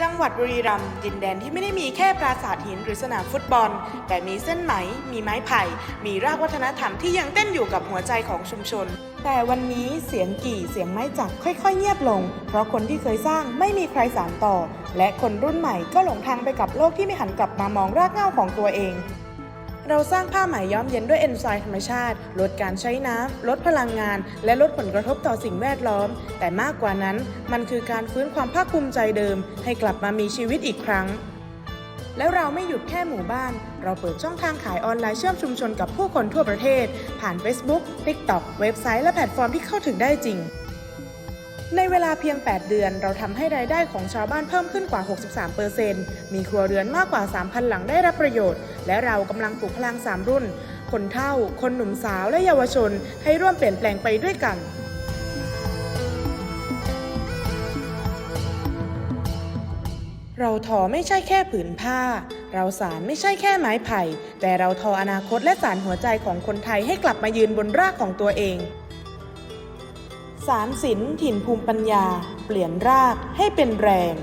จังหวัดบุรีรัมย์ดินแดนที่ไม่ได้มีแค่ปราสาทหินหรือสนามฟุตบอล แต่มีเส้นไหม มีไม้ไผ่ มีรากวัฒนธรรมที่ยังเต้นอยู่กับหัวใจของชุมชน แต่วันนี้เสียงกี่เสียงไม้จักค่อยๆ เงียบลง เพราะคนที่เคยสร้างไม่มีใครสานต่อ และคนรุ่นใหม่ก็หลงทางไปกับโลกที่ไม่หันกลับมามองรากเหง้าของตัวเอง เราสร้างผ้าไหมย้อมเย็นด้วยเอนไซม์ธรรมชาติ ลดการใช้น้ำ ลดพลังงาน และลดผลกระทบต่อสิ่งแวดล้อม แต่มากกว่านั้นมันคือการฟื้นความภาคภูมิใจเดิม ให้กลับมามีชีวิตอีกครั้งแล้วเราไม่หยุดแค่หมู่บ้าน เราเปิดช่องทางขายออนไลน์เชื่อมชุมชนกับผู้คนทั่วประเทศ ผ่าน Facebook, TikTok เว็บไซต์และแพลตฟอร์มที่เข้าถึงได้จริง ในเวลาเพียง 8 เดือน เราทำให้รายได้ของชาวบ้านเพิ่มขึ้นกว่า 63%มีครัวเรือนมากกว่า 3,000 หลังได้รับประโยชน์ และเรากำลังปลูกพลัง 3 รุ่น คนเฒ่า คนหนุ่มสาวและเยาวชน ให้ร่วมเปลี่ยนแปลงไปด้วยกันเราทอไม่ใช่แค่ผืนผ้า เราสารไม่ใช่แค่ไม้ไผ่ แต่เราทออนาคตและสารหัวใจของคนไทยให้กลับมายืนบนรากของตัวเอง สารสินถิ่นภูมิปัญญา เปลี่ยนรากให้เป็นแรง